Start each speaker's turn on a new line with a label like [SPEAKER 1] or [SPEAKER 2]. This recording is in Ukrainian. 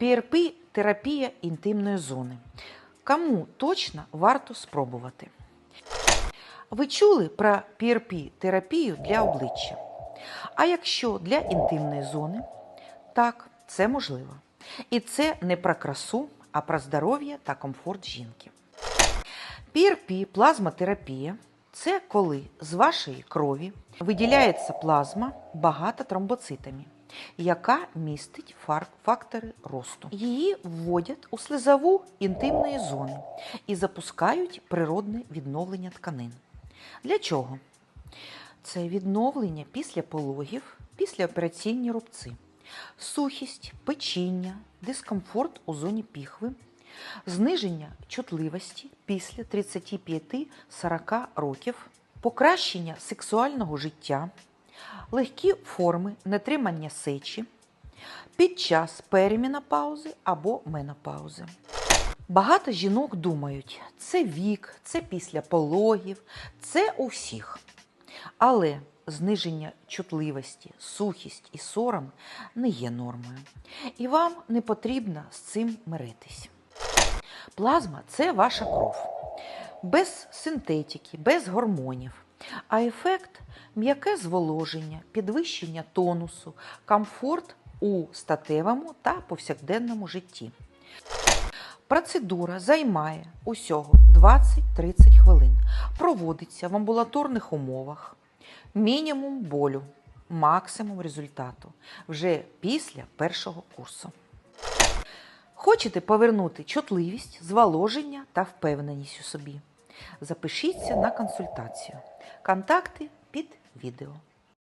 [SPEAKER 1] PRP – терапія інтимної зони. Кому точно варто спробувати? Ви чули про PRP – терапію для обличчя? А якщо для інтимної зони? Так, це можливо. І це не про красу, а про здоров'я та комфорт жінки. PRP – плазмотерапія – це коли з вашої крові виділяється плазма багата тромбоцитами, яка містить фактори росту. Її вводять у слизову інтимної зони і запускають природне відновлення тканин. Для чого? Це відновлення після пологів, післяопераційні рубці, сухість, печіння, дискомфорт у зоні піхви, зниження чутливості після 35-40 років, покращення сексуального життя, легкі форми нетримання сечі під час періменопаузи або менопаузи. Багато жінок думають, це вік, це після пологів, це у всіх. Але зниження чутливості, сухість і сором не є нормою. І вам не потрібно з цим миритись. Плазма це ваша кров. Без синтетики, без гормонів. А ефект м'яке зволоження, підвищення тонусу, комфорт у статевому та повсякденному житті. Процедура займає усього 20-30 хвилин. Проводиться в амбулаторних умовах. Мінімум болю, максимум результату вже після першого курсу. Хочете повернути чутливість, зволоження та впевненість у собі? Запишіться на консультацію. Контакти під відео.